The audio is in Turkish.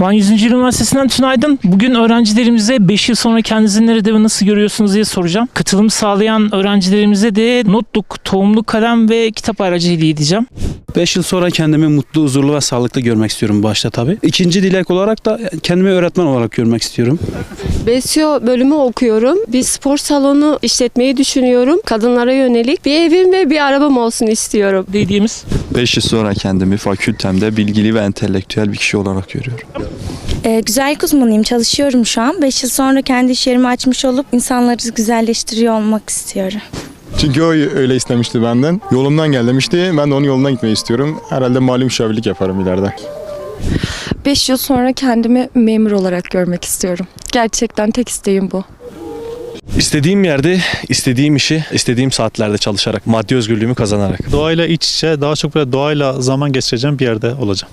Van 100. Yıl Üniversitesi'nden Tünaydın. Bugün öğrencilerimize 5 yıl sonra kendinizi nerede ve nasıl görüyorsunuz diye soracağım. Katılım sağlayan öğrencilerimize de notluk, tohumluk kalem ve kitap aracı hediye edeceğim. 5 yıl sonra kendimi mutlu, huzurlu ve sağlıklı görmek istiyorum başta tabii. İkinci dilek olarak da kendimi öğretmen olarak görmek istiyorum. Besyo bölümü okuyorum. Bir spor salonu işletmeyi düşünüyorum. Kadınlara yönelik bir evim ve bir arabam olsun istiyorum. Hediyemiz. 5 yıl sonra kendimi fakültemde bilgili ve entelektüel bir kişi olarak görüyorum. Ee, güzellik uzmanıyım, çalışıyorum şu an. 5 yıl sonra kendi iş yerimi açmış olup insanları güzelleştiriyor olmak istiyorum. Çünkü o öyle istemişti benden. Yolumdan gel demişti. Ben de onun yolundan gitmeyi istiyorum. Herhalde mali müşavirlik yaparım ileride. 5 yıl sonra kendimi memur olarak görmek istiyorum. Gerçekten tek isteğim bu. İstediğim yerde, istediğim işi, istediğim saatlerde çalışarak, maddi özgürlüğümü kazanarak. Doğayla iç içe daha çok böyle doğayla zaman geçireceğim bir yerde olacağım.